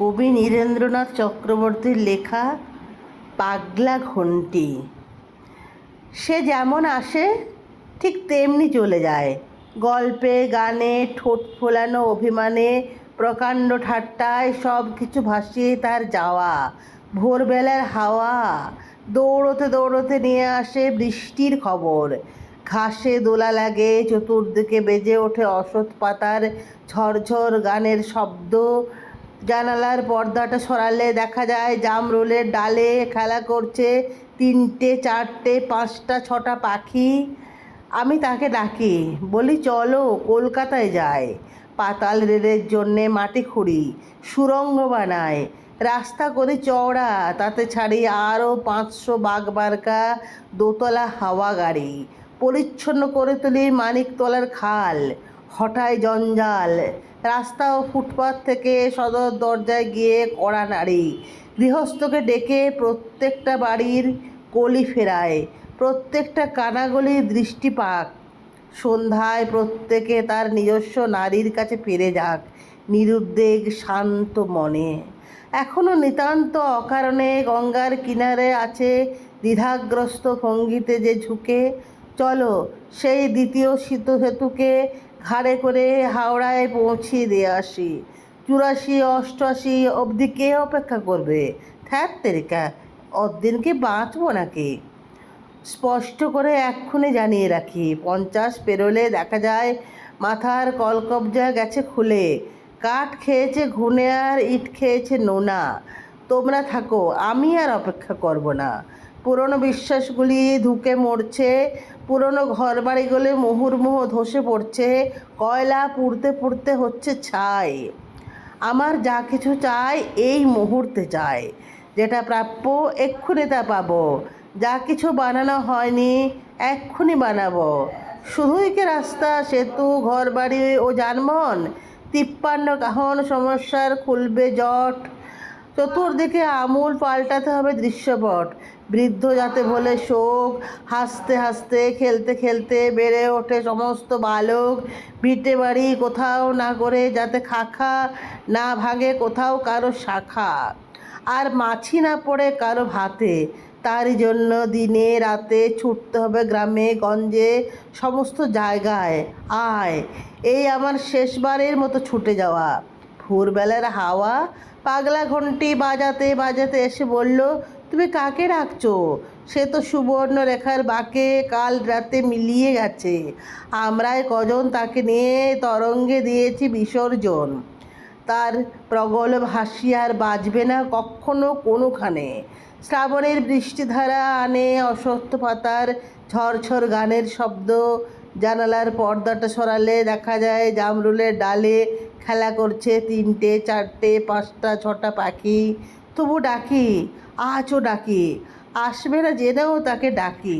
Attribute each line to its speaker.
Speaker 1: কবি নীরেন্দ্রনাথ চক্রবর্তীর লেখা পাগলা ঘন্টি সে যেমন আসে, ঠিক তেমনি চলে যায়। গল্পে, গানে, ঠোঁট ফোলানো, অভিমানে, প্রকাণ্ড ঠাট্টায় সব কিছু ভাসিয়ে তার যাওয়া। ভোরবেলার হাওয়া, দৌড়তে দৌড়তে নিয়ে আসে বৃষ্টির খবর। ঘাসে দোলা লাগে, চতুর্দিকে বেজে ওঠে অসৎ পাতার ঝরঝর গানের শব্দ। জানালার পর্দাটা সরালে দেখা যায় জামরুলের ডালে খেলা করছে তিনটে, চারটে, পাঁচটা, ছটা পাখি। আমি তাকে ডাকি, বলি, চলো, কলকাতায় যাই। পাতাল রেলের জন্যে মাটি খুঁড়ি, সুরঙ্গ বানায় রাস্তা করে চওড়া, তাতে ছাড়ি আরও পাঁচশো বাগবারকা দোতলা হাওয়া গাড়ি। পরিচ্ছন্ন করে তুলি মানিকতলার খাল। হঠায় জঞ্জাল। রাস্তা ও ফুটপাত থেকে সদর দরজায় গিয়ে কড়া নাড়ি। গৃহস্থকে ডেকে প্রত্যেকটা বাড়ির কলি ফেরায়। প্রত্যেকটা কানাগলির দৃষ্টিপাক। সন্ধ্যায় প্রত্যেকে তার নিজস্ব নারীর কাছে ফিরে যাক। নিরুদ্বেগ শান্ত মনে। এখনও নিতান্ত অকারণে গঙ্গার কিনারে আছে দ্বিধাগ্রস্ত ভঙ্গিতে যে ঝুঁকে। চলো সেই দ্বিতীয় শীত সেতুকে ঘাড়ে করে হাওড়ায় পৌঁছিয়ে দিয়ে আসি। চুরাশি, অষ্টআশি অবধি কে অপেক্ষা করবে? থ্যাত তেরিকা অদিন কি বাঁচবো নাকি? স্পষ্ট করে এক্ষুনি জানিয়ে রাখি, পঞ্চাশ পেরোলে দেখা যায় মাথার কলকবজা গেছে খুলে। কাঠ খেয়েছে ঘুনে আর ইট খেয়েছে নোনা। তোমরা থাকো, আমি আর অপেক্ষা করব না। পুরনো বিশ্বাসগুলি ধুকে মরছে, পুরনো ঘরবাড়িগুলি মুহুর্মুহ ধসে পড়ছে, কয়লা পুড়তে পুড়তে হচ্ছে ছাই। আমার যা কিছু চাই এই মুহূর্তে চাই, যেটা প্রাপ্য এক্ষুনি তা পাবো। যা কিছু বানানো হয়নি এক্ষুনি বানাবো। শুধুই কি রাস্তা, সেতু, ঘরবাড়ি ও যানবাহন? তিপ্পান্ন কাহন সমস্যার খুলবে জট। চতুর্দিকে আমূল পাল্টাতে হবে দৃশ্যপট। বৃদ্ধ যাতে বলে শোক, হাসতে হাসতে, খেলতে খেলতে বেড়ে ওঠে সমস্ত বালক। ভিটে বাড়ি কোথাও না করে যাতে খাখা না ভাঙে কোথাও কারও শাখা। আর মাছি না পড়ে কারও ভাতে। তারই জন্য দিনে রাতে ছুটতে হবে গ্রামে, গঞ্জে, সমস্ত জায়গায়। আয়, এই আমার শেষবারের মতো ছুটে যাওয়া। ভোরবেলার হাওয়া, পাগলা ঘন্টি বাজাতে বাজাতে এসে বলল, তুমি কাকে ডাকছো? সে তো সুবর্ণরেখার বাঁকে কাল রাতে মিলিয়ে গেছে। আমরাই কজন তাকে নিয়ে তরঙ্গে দিয়েছি বিসর্জন। তার প্রগল্ভ হাসি আর বাজবে না কখনো কোনোখানে। শ্রাবণের বৃষ্টিধারা আনে অসত্য পাতার ঝরঝর গানের শব্দ। জানালার পর্দাটা সরালে দেখা যায় জামরুলের ডালে খেলা করছে তিনটে, চারটে, পাঁচটা, ছটা পাখি। তবু ডাকি, আজও ডাকি। আসবে না জেনেও তাকে ডাকি।